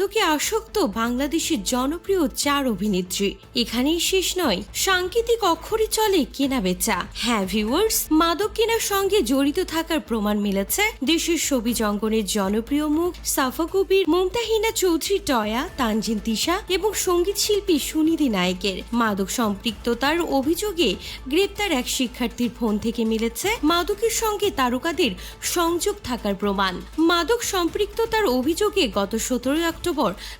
মাদকে আসক্ত বাংলাদেশের জনপ্রিয় চার অভিনেত্রী। এখানেই শেষ নয়, সাংকেতিক অক্ষরে চলে কেনা বেচা। হ্যাঁ ভিউয়ার্স মাদক কেনার সঙ্গে জড়িত থাকার প্রমাণ মিলেছে দেশের ছবি জঙ্গনের জনপ্রিয় মুখ সাফা কবির, মমতাহিনা চৌধুরী টয়া, তানজিন তিশা এবং সংগীত শিল্পী সুনিধি নায়কের। মাদক সম্পৃক্ততার অভিযোগে গ্রেপ্তার এক শিক্ষার্থীর ফোন থেকে মিলেছে মাদকের সঙ্গে তারকাদের সংযোগ থাকার প্রমাণ। মাদক সম্পৃক্ততার অভিযোগে গত সতেরোই অক্টোবর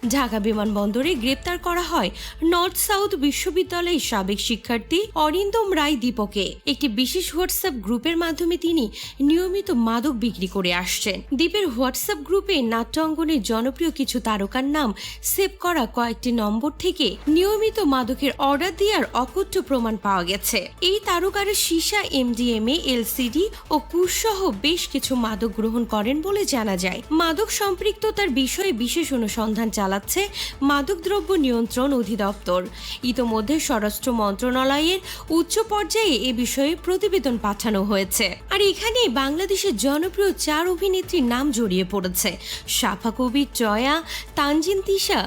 ঢাকা বিমানবন্দরে গ্রেপ্তার করা হয় নর্থ সাউথ বিশ্ববিদ্যালয়ের সাবেক শিক্ষার্থী অরিন্দম রায় দীপকে। একটি বিশেষ হোয়াটসঅ্যাপ গ্রুপের মাধ্যমে তিনি নিয়মিত মাদক বিক্রি করে আসছেন। দ্বীপের হোয়াটসঅ্যাপ গ্রুপে নাট্য অঙ্গনের জনপ্রিয় কিছু তারকার নাম সেভ করা কয়েকটি নম্বর থেকে নিয়মিত মাদকের অর্ডার দেওয়ার অকথ্য প্রমাণ পাওয়া গেছে। এই তারকারা সীসা, এমডিএমএ, এলসিডি ও কুশ সহ বেশ কিছু মাদক গ্রহণ করেন বলে জানা যায়। মাদক সম্পৃক্ততার বিষয়ে বিশেষ অনুসন্ধান চালাচ্ছে মাদকদ্রব্য নিয়ন্ত্রণ অধিদপ্তর। ইতোমধ্যে স্বরাষ্ট্র মন্ত্রণালয়ের উচ্চ পর্যায়ে এ বিষয়ে প্রতিবেদন পাঠানো হয়েছে। আর এখানে বাংলাদেশের জনপ্রিয় চার অভিনেত্রীর নাম জড়িয়ে পড়েছে। সাফা কবির, জয়া, তানজিন তিশা,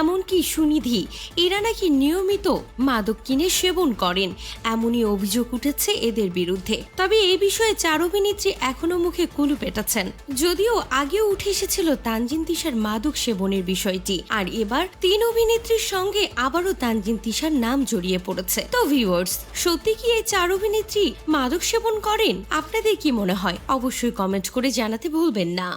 এমনকি সুনিধি। এরা নাকি নিয়মিত মাদক কিনে সেবন করেন। এমনই অভিযোগ উঠেছে এদের বিরুদ্ধে। তবে এই বিষয়ে চার অভিনেত্রী এখনও মুখে কুলু পেটাচ্ছেন। যদিও আগেও উঠে এসেছিল তানজিন তিশার মাদক সেবনের বিষয়টি। আর এবার তিন অভিনেত্রীর সঙ্গে আবারও তানজিন তিশার নাম জড়িয়ে পড়েছে। তো ভিউয়ার্স সত্যি কি এই চার অভিনেত্রী মাদক সেবন করেন? আপনাদের কি মনে হয়? অবশ্যই কমেন্ট করে জানাতে ভুলবেন না।